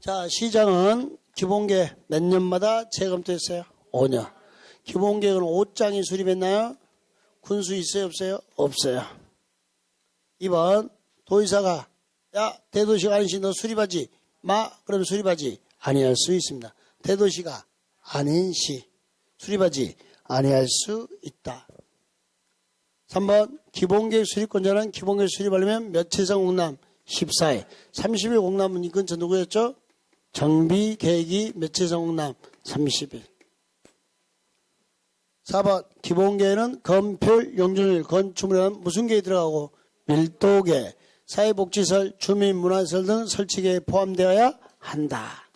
자, 시장은 기본계 몇 년마다 재검토했어요? 5년. 기본계획은 5장이 수립했나요? 군수 있어요? 없어요? 없어요. 2번, 도의사가, 야, 대도시가 아니시 너 수립하지? 마, 그러면 수립하지? 아니할 수 있습니다. 대도시가 아닌 시, 수립하지? 아니할 수 있다. 3번, 기본계획 수립권자는 기본계획 수립하려면 며칠상 공람? 14일. 30일 공람은 이 근처 누구였죠? 정비계획이 며칠상 공람? 30일. 4번, 기본계획은 건표, 용준일, 건축물에는 무슨 계획이 들어가고? 밀도계, 사회복지설, 주민문화시설 등 설치계획에 포함되어야 한다.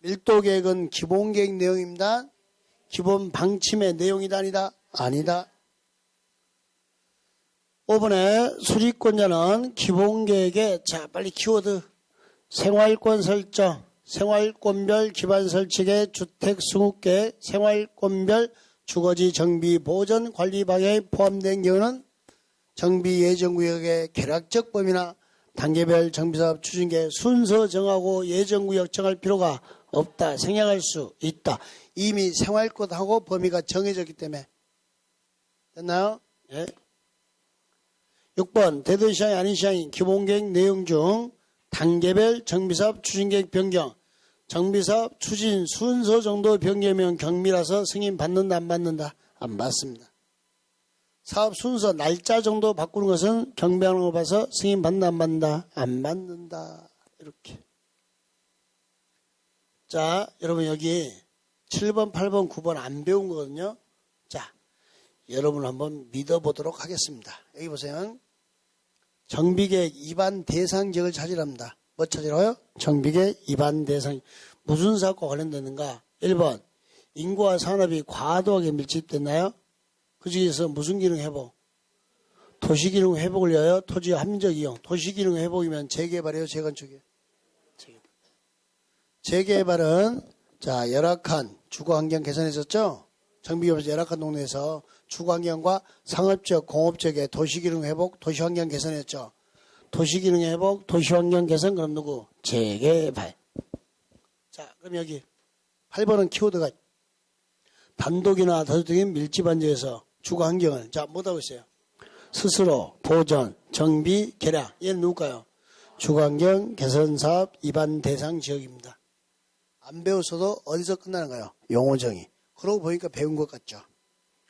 밀도계획은 기본계획 내용입니다. 기본 방침의 내용이다 아니다? 아니다. 5번에 수리권자는 기본계획에 자 빨리 키워드 생활권 설정 생활권별 기반 설치계 주택 수급계 생활권별 주거지 정비 보전 관리 방향에 포함된 경우는 정비 예정 구역의 개락적 범위나 단계별 정비사업 추진계 순서 정하고 예정 구역 정할 필요가 없다 생략할 수 있다 이미 생활권하고 범위가 정해졌기 때문에 됐나요? 예. 6번 대도 시장이 아닌 시장인 기본계획 내용 중 단계별 정비사업 추진계획 변경 정비사업 추진 순서 정도 변경이면 경미라서 승인 받는다 안 받는다 안 받습니다. 사업 순서 날짜 정도 바꾸는 것은 경비하는 거 봐서 승인 받는다 안 받는다 안 받는다 이렇게 자 여러분 여기 7번 8번 9번 안 배운 거거든요. 자 여러분 한번 믿어보도록 하겠습니다. 여기 보세요. 정비계획 위반 대상 지역을 찾으랍니다. 뭐 찾으라고요? 정비계획 위반 대상. 무슨 사업과 관련되는가? 1번. 인구와 산업이 과도하게 밀집됐나요? 그 중에서 무슨 기능 회복? 도시 기능 회복을 위하여 토지 합리적 이용. 도시 기능 회복이면 재개발이에요? 재건축이에요? 재개발. 재개발은 자 열악한 주거 환경 개선했었죠? 정비업에서 열악한 동네에서 주거환경과 상업적, 공업적의 도시기능 회복, 도시환경 개선했죠. 도시기능 회복, 도시환경 개선 그럼 누구? 재개발. 자, 그럼 여기 8번은 키워드가 단독이나 다수적인 밀집한 지에서 주거환경을 자 못하고 있어요. 스스로 보전, 정비, 개량 얘는 누굴까요? 주거환경 개선사업 위반 대상 지역입니다. 안 배웠어도 어디서 끝나는가요? 용어정의. 그러고 보니까 배운 것 같죠.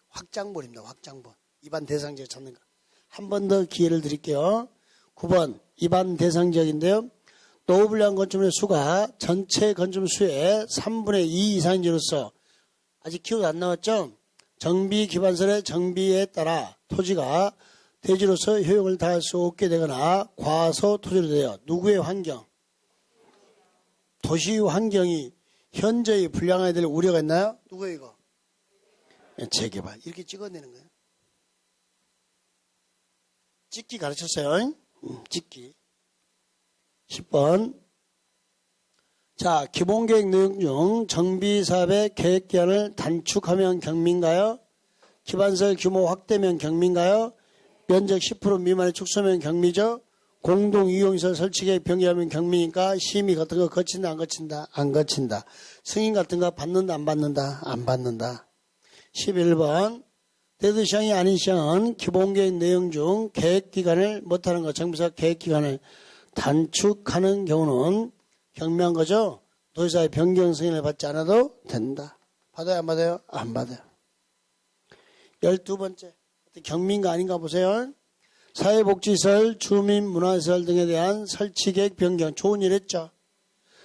확장본입니다. 확장본. 입안 대상지역 찾는 거. 한 번 더 기회를 드릴게요. 9번 입안 대상지역인데요. 노블량 건축물의 수가 전체 건축물 수의 3분의 2 이상인지로서 아직 키워드 안 나왔죠? 정비 기반설의 정비에 따라 토지가 대지로서 효용을 다할 수 없게 되거나 과소 토지로 되어 누구의 환경? 도시 환경이 현저히 불량하게 될 우려가 있나요? 누구 이거? 재개발. 이렇게 찍어내는 거예요. 찍기 가르쳤어요. 음, 찍기. 10번. 자, 기본계획 내용 중 정비사업의 계획기한을 단축하면 경민가요? 기반설 규모 확대면 경민가요? 면적 10% 미만의 축소면 경미죠? 공동이용시설 설치계획 변경하면 경미니까 심의 같은 거 거친다 안 거친다? 안 거친다. 승인 같은 거 받는다 안 받는다? 안 받는다. 11번 대도시장이 아닌 시장은 기본계획 내용 중 계획기간을 못하는 것 정비사 계획기간을 단축하는 경우는 경미한 거죠. 도지사의 변경 승인을 받지 않아도 된다. 받아요 안 받아요? 안 받아요. 12번째 경민가 아닌가 보세요. 사회복지시설, 주민문화시설 등에 대한 설치계획 변경 좋은 일 했죠.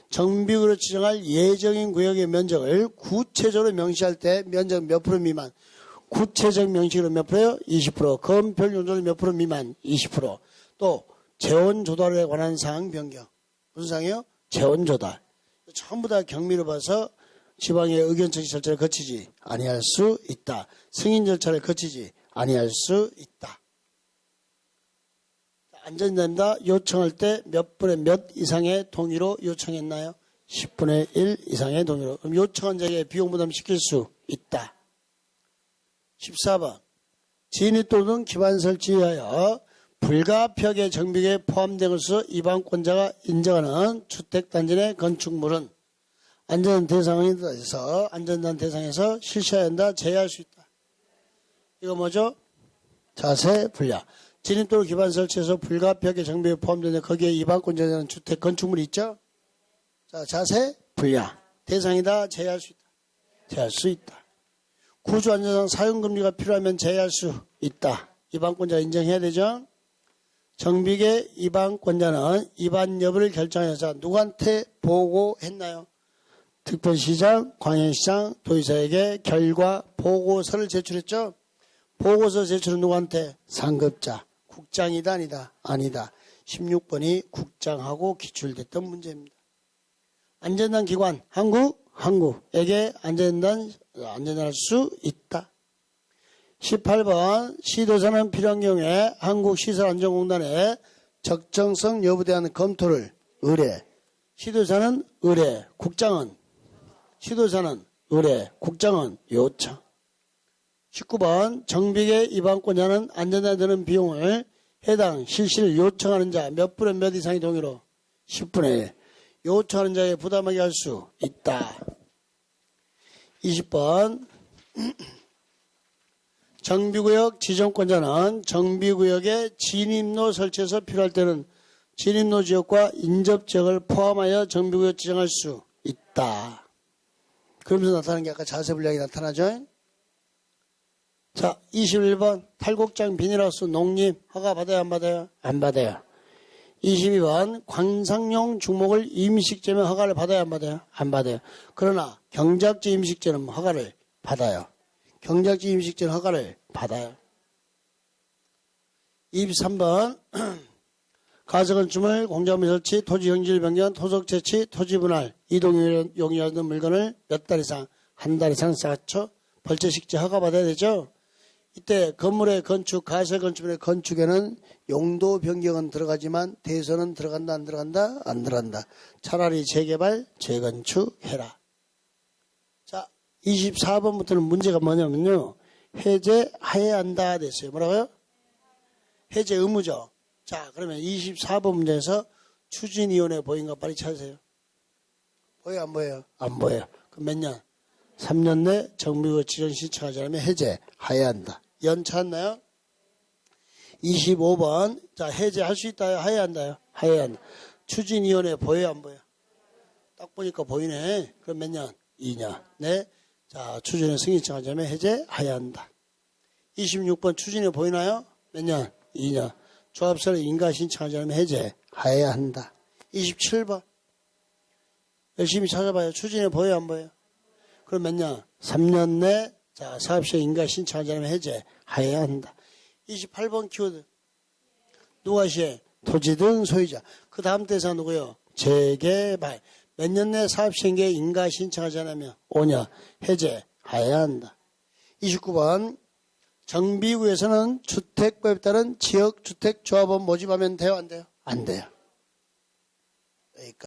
정비구로 지정할 예정인 구역의 면적을 구체적으로 명시할 때 면적 몇 프로 미만 구체적 명식으로 몇 프로요? 20% 건별 용도를 몇 프로 미만 20%또 재원 조달에 관한 사항 변경 무슨 사항이요? 재원 조달 전부 다 경미로 봐서 지방의 의견 처리 절차를 거치지 아니할 수 있다. 승인 절차를 거치지 아니할 수 있다. 안전자입니다. 요청할 때 몇 분의 몇 이상의 동의로 요청했나요? 10분의 1 이상의 동의로. 그럼 요청한 자에게 비용 부담 시킬 수 있다. 14번. 진입 또는 기반 설치하여 불가피하게 정비계에 포함된 것으로 이방권자가 인정하는 주택단지 내 건축물은 안전 대상에서 안전단 대상에서 실시해야 한다 제외할 수 있다. 이거 뭐죠? 자세 분야. 진입도로 기반 설치해서 불가피하게 정비에 포함되는 거기에 이방권자는 주택 건축물이 있죠? 자, 자세 분야. 대상이다 제외할 수 있다. 제외할 수 있다. 구조 안전상 사용 금지가 필요하면 제외할 수 있다. 이방권자가 인정해야 되죠? 정비계 이방권자는 이반 여부를 결정해서 누구한테 보고했나요? 특별시장, 광역시장, 도의사에게 결과 보고서를 제출했죠? 보고서 제출은 누구한테? 상급자. 국장이다, 아니다? 아니다. 16번이 국장하고 기출됐던 문제입니다. 안전단 기관, 한국, 한국에게 안전단, 안전할 수 있다. 18번 시도사는 필요한 경우에 한국시설안전공단에 적정성 여부에 대한 검토를 의뢰. 시도사는 의뢰, 국장은 시도사는 의뢰, 국장은 요청. 19번 정비계 입안권자는 안전에 드는 비용을 해당 실시를 요청하는 자 몇 분의 몇 이상의 동의로 10분의 1 요청하는 자에 부담하게 할 수 있다. 20번 정비구역 지정권자는 정비구역에 진입로 설치해서 필요할 때는 진입로 지역과 인접 지역을 포함하여 정비구역 지정할 수 있다. 그러면서 나타나는 게 아까 자세 분량이 나타나죠? 자, 21번 탈곡장 비닐하우스 농림 허가 받아야 안 받아요? 안 받아요. 22번 관상용 주목을 임식제면 허가를 받아야 안 받아요? 안 받아요. 그러나 경작지 임식제는 허가를 받아요. 경작지 임식제는 허가를 받아요. 23번 가석건축물 공작물 설치, 토지 형질 변경, 토속 채취, 토지 분할, 이동 용이하는 물건을 몇 달 이상, 한 달 이상 쌓죠. 벌채식재 허가 받아야 되죠. 이때 건물의 건축, 가설건축물의 건축에는 용도 변경은 들어가지만 대선은 들어간다 안 들어간다 안 들어간다. 차라리 재개발, 재건축해라. 자, 24번부터는 문제가 뭐냐면요. 해제해야 한다 됐어요. 뭐라고요? 해제 의무죠. 자, 그러면 24번 문제에서 추진위원회 보인 거 빨리 찾으세요. 보여 안 보여요? 안 보여요. 그럼 몇 년? 3년 내 정비구 지정 신청하지 않으면 해제해야 한다. 연 찾나요? 25번. 자, 해제할 수 있다요? 해야 한다요? 해야 한다. 추진위원회 보여요? 안 보여요? 딱 보니까 보이네. 그럼 몇 년? 2년. 네. 자, 추진에 승인 신청하지 않으면 해제해야 한다. 26번 추진에 보이나요? 몇 년? 2년. 조합서를 인가 신청하지 않으면 해제해야 한다. 27번. 열심히 찾아봐요. 추진에 보여요? 안 보여요? 년? 3년 내 자, 사업시에 인가 신청하지 않으면 해제해야 한다. 28번 키워드. 누가 시에? 토지 등 소유자. 그 다음 대사 누구요? 재개발. 몇 년 내 사업시행계 인가 신청하지 않으면 5년 해제해야 한다. 29번. 정비구에서는 주택법에 따른 지역주택조합원 모집하면 돼요? 안 돼요? 안 돼요. 여기까지.